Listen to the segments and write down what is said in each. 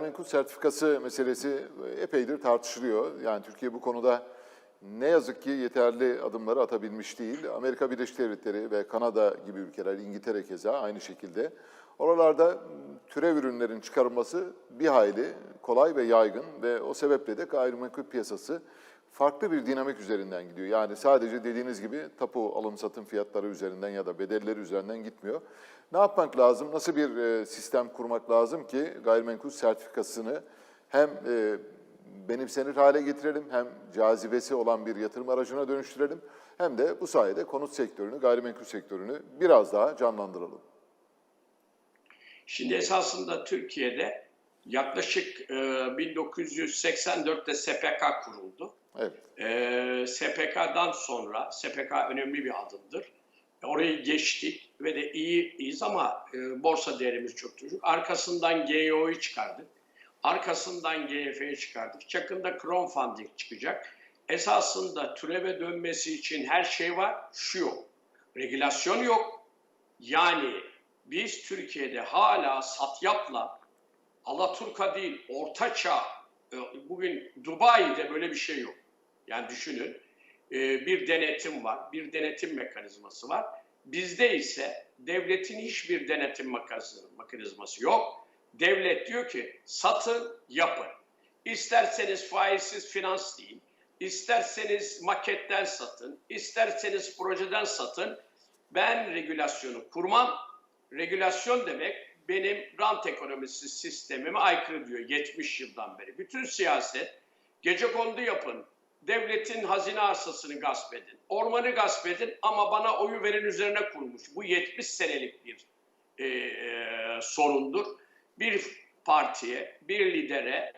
gayrimenkul sertifikası meselesi epeydir tartışılıyor. Yani Türkiye bu konuda ne yazık ki yeterli adımları atabilmiş değil. Amerika Birleşik Devletleri ve Kanada gibi ülkeler, İngiltere keza aynı şekilde. Oralarda türev ürünlerin çıkarılması bir hayli kolay ve yaygın ve o sebeple de gayrimenkul piyasası farklı bir dinamik üzerinden gidiyor. Yani sadece dediğiniz gibi tapu alım satım fiyatları üzerinden ya da bedelleri üzerinden gitmiyor. Ne yapmak lazım? Nasıl bir e, sistem kurmak lazım ki gayrimenkul sertifikasını hem e, benimsenir hale getirelim, hem cazibesi olan bir yatırım aracına dönüştürelim, hem de bu sayede konut sektörünü, gayrimenkul sektörünü biraz daha canlandıralım. Şimdi esasında Türkiye'de yaklaşık e, 1984'te SPK kuruldu. Evet. E, SPK'dan sonra, SPK önemli bir adımdır. Orayı geçtik ve de iyi, iyiyiz ama e, borsa değerimiz çok düşük. Arkasından GEO'yu çıkardık. Arkasından GF'yi çıkardık. Yakında crowdfunding çıkacak. Esasında türeve dönmesi için her şey var. Şu yok. Regülasyon yok. Yani biz Türkiye'de hala satyapla Alaturka değil, Ortaçağ, e, bugün Dubai'de böyle bir şey yok. Yani düşünün e, bir denetim var, bir denetim mekanizması var. Bizde ise devletin hiçbir denetim mekanizması yok. Devlet diyor ki satın, yapın. İsterseniz faizsiz finans deyin, isterseniz maketten satın, isterseniz projeden satın. Ben regülasyonu kurmam. Regülasyon demek benim rant ekonomisi sistemime aykırı diyor 70 yıldan beri. Bütün siyaset gece kondu yapın, devletin hazine arsasını gasp edin, ormanı gasp edin ama bana oyu verin üzerine kurmuş. Bu 70 senelik bir e, e, sorundur. Bir partiye, bir lidere,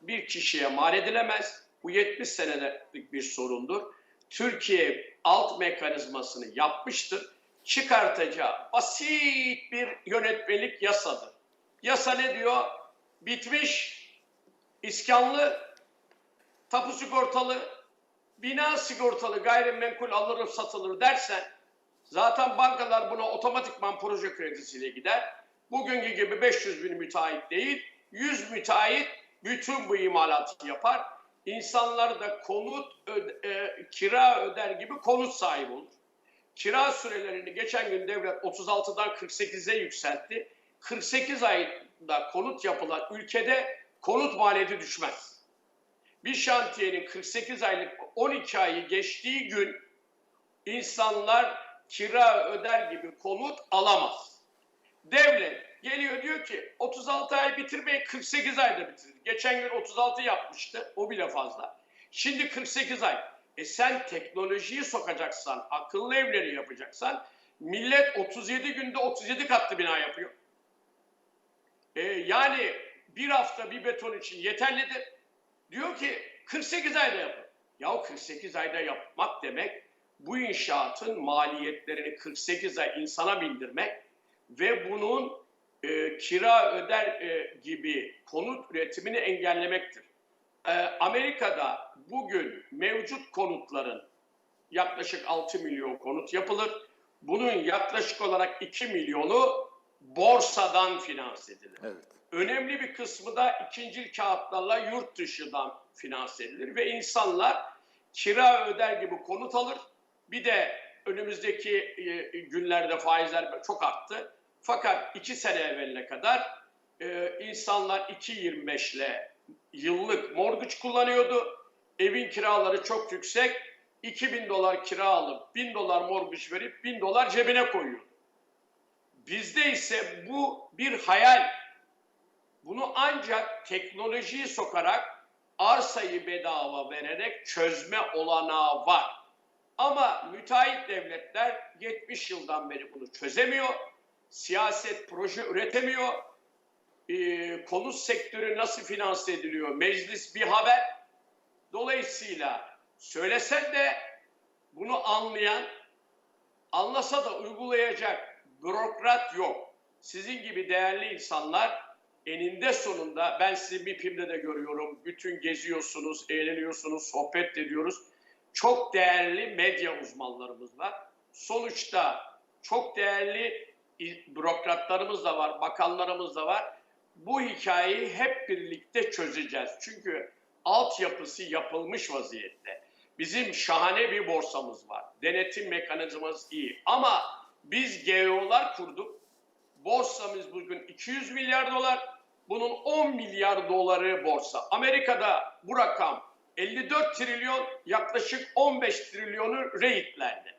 bir kişiye mal edilemez. Bu 70 senelik bir sorundur. Türkiye alt mekanizmasını yapmıştır. Çıkartacağı basit bir yönetmelik yasadır. Yasa ne diyor? Bitmiş, iskanlı, tapu sigortalı, bina sigortalı gayrimenkul alınır satılır dersen zaten bankalar buna otomatikman proje kredisiyle gider. Bugünkü gibi 500 bin müteahhit değil, 100 müteahhit bütün bu imalatı yapar. İnsanlar da konut, öde- e, kira öder gibi konut sahibi olur. Kira sürelerini geçen gün devlet 36'dan 48'e yükseltti. 48 ayda konut yapılan ülkede konut maliyeti düşmez. Bir şantiyenin 48 aylık 12 ayı geçtiği gün insanlar kira öder gibi konut alamaz. Devlet geliyor diyor ki 36 ay bitirmeyi 48 ayda bitirir. Geçen gün 36 yapmıştı. O bile fazla. Şimdi 48 ay. E sen teknolojiyi sokacaksan, akıllı evleri yapacaksan millet 37 günde 37 katlı bina yapıyor. E, yani bir hafta bir beton için yeterlidir. Diyor ki 48 ayda yapın. Ya 48 ayda yapmak demek bu inşaatın maliyetlerini 48 ay insana bindirmek ve bunun e, kira öder e, gibi konut üretimini engellemektir. E, Amerika'da bugün mevcut konutların yaklaşık 6 milyon konut yapılır. Bunun yaklaşık olarak 2 milyonu borsadan finanse edilir. Evet. Önemli bir kısmı da ikincil kağıtlarla yurt dışından finanse edilir ve insanlar kira öder gibi konut alır. Bir de önümüzdeki e, günlerde faizler çok arttı. Fakat iki sene evveline kadar e, insanlar 2.25 ile yıllık mortgage kullanıyordu. Evin kiraları çok yüksek. 2000 dolar kira alıp 1000 dolar mortgage verip 1000 dolar cebine koyuyordu. Bizde ise bu bir hayal. Bunu ancak teknolojiyi sokarak arsayı bedava vererek çözme olanağı var. Ama müteahhit devletler 70 yıldan beri bunu çözemiyor. Siyaset proje üretemiyor. Ee, konut sektörü nasıl finanse ediliyor? Meclis bir haber. Dolayısıyla söylesen de bunu anlayan, anlasa da uygulayacak bürokrat yok. Sizin gibi değerli insanlar eninde sonunda ben sizi MİP'imde de görüyorum. Bütün geziyorsunuz, eğleniyorsunuz, sohbet ediyoruz. Çok değerli medya uzmanlarımız var. Sonuçta çok değerli bürokratlarımız da var, bakanlarımız da var. bu hikayeyi hep birlikte çözeceğiz. Çünkü altyapısı yapılmış vaziyette. Bizim şahane bir borsamız var. Denetim mekanizmamız iyi. Ama biz GEO'lar kurduk. Borsamız bugün 200 milyar dolar. Bunun 10 milyar doları borsa. Amerika'da bu rakam 54 trilyon yaklaşık 15 trilyonu reyitlendi.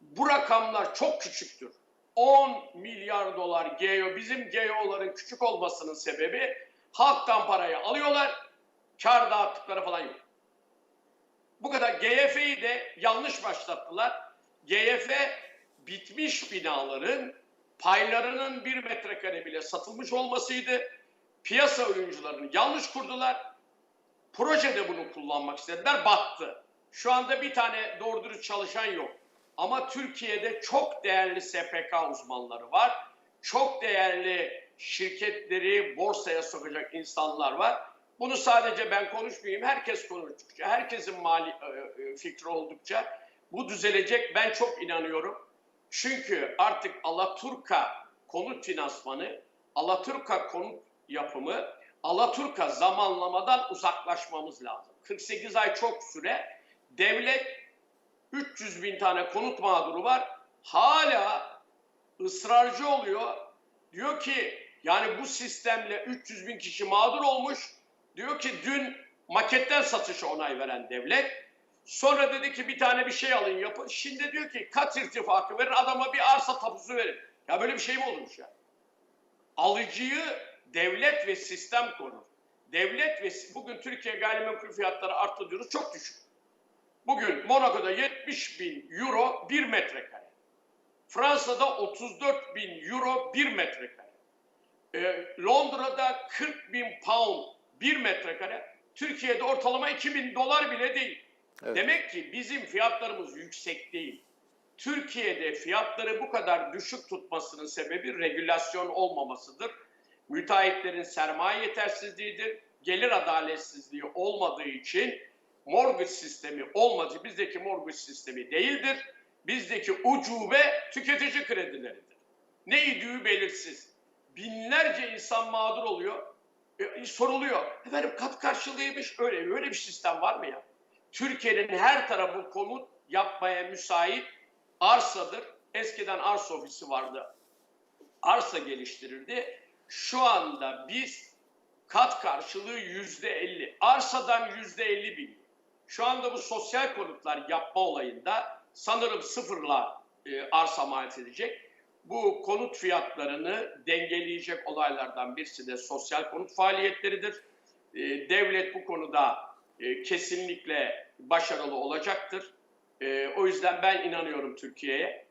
Bu rakamlar çok küçüktür. 10 milyar dolar GEO bizim GEO'ların küçük olmasının sebebi halktan parayı alıyorlar, kar dağıttıkları falan yok. Bu kadar GYF'yi de yanlış başlattılar. GYF bitmiş binaların paylarının bir metrekare bile satılmış olmasıydı. Piyasa oyuncularını yanlış kurdular. Projede bunu kullanmak istediler, battı. Şu anda bir tane doğru dürüst çalışan yok. Ama Türkiye'de çok değerli SPK uzmanları var. Çok değerli şirketleri borsaya sokacak insanlar var. Bunu sadece ben konuşmayayım. Herkes konuştukça, herkesin mali e, e, fikri oldukça bu düzelecek. Ben çok inanıyorum. Çünkü artık Alaturka konut finansmanı, Alaturka konut yapımı, Alaturka zamanlamadan uzaklaşmamız lazım. 48 ay çok süre. Devlet 300 bin tane konut mağduru var. Hala ısrarcı oluyor. Diyor ki yani bu sistemle 300 bin kişi mağdur olmuş. Diyor ki dün maketten satışa onay veren devlet. Sonra dedi ki bir tane bir şey alın yapın. Şimdi diyor ki kat irtifakı verin adama bir arsa tapusu verin. Ya böyle bir şey mi olurmuş ya? Alıcıyı devlet ve sistem korur. Devlet ve bugün Türkiye gayrimenkul fiyatları arttı diyoruz çok düşük. Bugün Monaco'da 70 bin euro bir metrekare. Fransa'da 34 bin euro bir metrekare. Ee, Londra'da 40 bin pound bir metrekare. Türkiye'de ortalama 2 bin dolar bile değil. Evet. Demek ki bizim fiyatlarımız yüksek değil. Türkiye'de fiyatları bu kadar düşük tutmasının sebebi regülasyon olmamasıdır. Müteahhitlerin sermaye yetersizliğidir. Gelir adaletsizliği olmadığı için mortgage sistemi olmadı. Bizdeki mortgage sistemi değildir. Bizdeki ucube tüketici kredileridir. Ne idüğü belirsiz. Binlerce insan mağdur oluyor. E, soruluyor. Efendim kat karşılığıymış öyle. Öyle bir sistem var mı ya? Türkiye'nin her tarafı konut yapmaya müsait arsadır. Eskiden arsa ofisi vardı. Arsa geliştirirdi. Şu anda biz kat karşılığı yüzde elli. Arsadan yüzde elli bin. Şu anda bu sosyal konutlar yapma olayında sanırım sıfırla e, arsa maliyet edecek. Bu konut fiyatlarını dengeleyecek olaylardan birisi de sosyal konut faaliyetleridir. E, devlet bu konuda e, kesinlikle başarılı olacaktır. E, o yüzden ben inanıyorum Türkiye'ye.